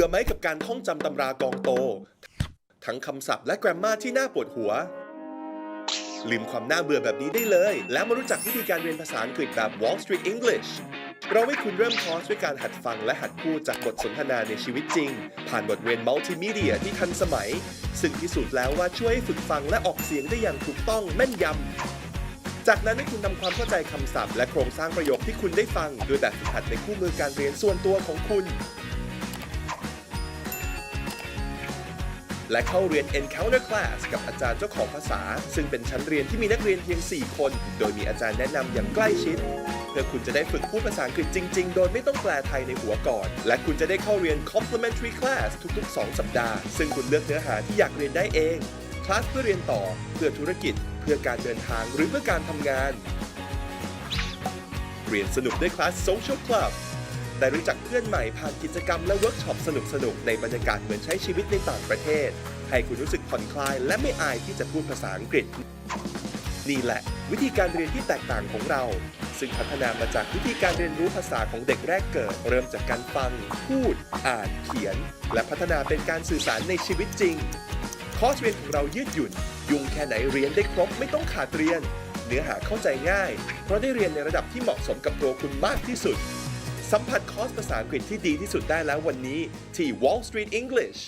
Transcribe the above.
บื่อไหมกับการท่องจำตำรากองโต ทั้งคำศัพท์และแกรมมาที่น่าปวดหัว ลืมความน่าเบื่อแบบนี้ได้เลย แล้วมารู้จักวิธีการเรียนภาษาอังกฤษแบบ Wall Street English เราให้คุณเริ่มคอร์สด้วยการหัดฟังและหัดพูดจากบทสนทนาในชีวิตจริง ผ่านบทเรียนมัลติมีเดียที่ทันสมัย ซึ่งพิสูจน์แล้วว่าช่วยให้ฝึกฟังและออกเสียงได้อย่างถูกต้องแม่นยำ จากนั้นให้คุณนำความเข้าใจคำศัพท์และโครงสร้างประโยคที่คุณได้ฟัง โดยแบบฝึกหัดในคู่มือการเรียนส่วนตัวของคุณ และเข้าเรียน Encounter Class กับอาจารย์เจ้าของภาษา ซึ่งเป็นชั้นเรียนที่มีนักเรียนเพียง 4 คน โดยมีอาจารย์แนะนำอย่างใกล้ชิด เพื่อคุณจะได้ฝึกพูดภาษาอังกฤษจริง ๆ โดยไม่ต้องแปลไทยในหัวก่อน และคุณจะได้เข้าเรียน Complementary Class ทุกๆ 2 สัปดาห์ ซึ่งคุณเลือกเนื้อหาที่อยากเรียนได้เอง คลาสเพื่อเรียนต่อ เพื่อธุรกิจ เพื่อการเดินทาง หรือเพื่อการทำงาน เรียนสนุกด้วยคลาส Social Club ได้รู้จักเพื่อนใหม่ผ่านกิจกรรมและเวิร์กช็อปสนุกๆในบรรยากาศเหมือนใช้ชีวิตในต่างประเทศ ให้คุณรู้สึกผ่อนคลายและไม่อายที่จะพูดภาษาอังกฤษ นี่แหละ วิธีการเรียนที่แตกต่างของเรา ซึ่งพัฒนามาจากวิธีการเรียนรู้ภาษาของเด็กแรกเกิด เริ่มจากการฟัง พูด อ่าน เขียน และพัฒนาเป็นการสื่อสารในชีวิตจริง คอร์สเรียนของเรายืดหยุ่น ยุ่งแค่ไหนเรียนได้ครบไม่ต้องขาดเรียน เนื้อหาเข้าใจง่าย เพราะได้เรียนในระดับที่เหมาะสมกับตัวคุณมากที่สุด สัมผัสคอร์สภาษาอังกฤษที่ดีที่สุดได้แล้ววันนี้ที่ Wall Street English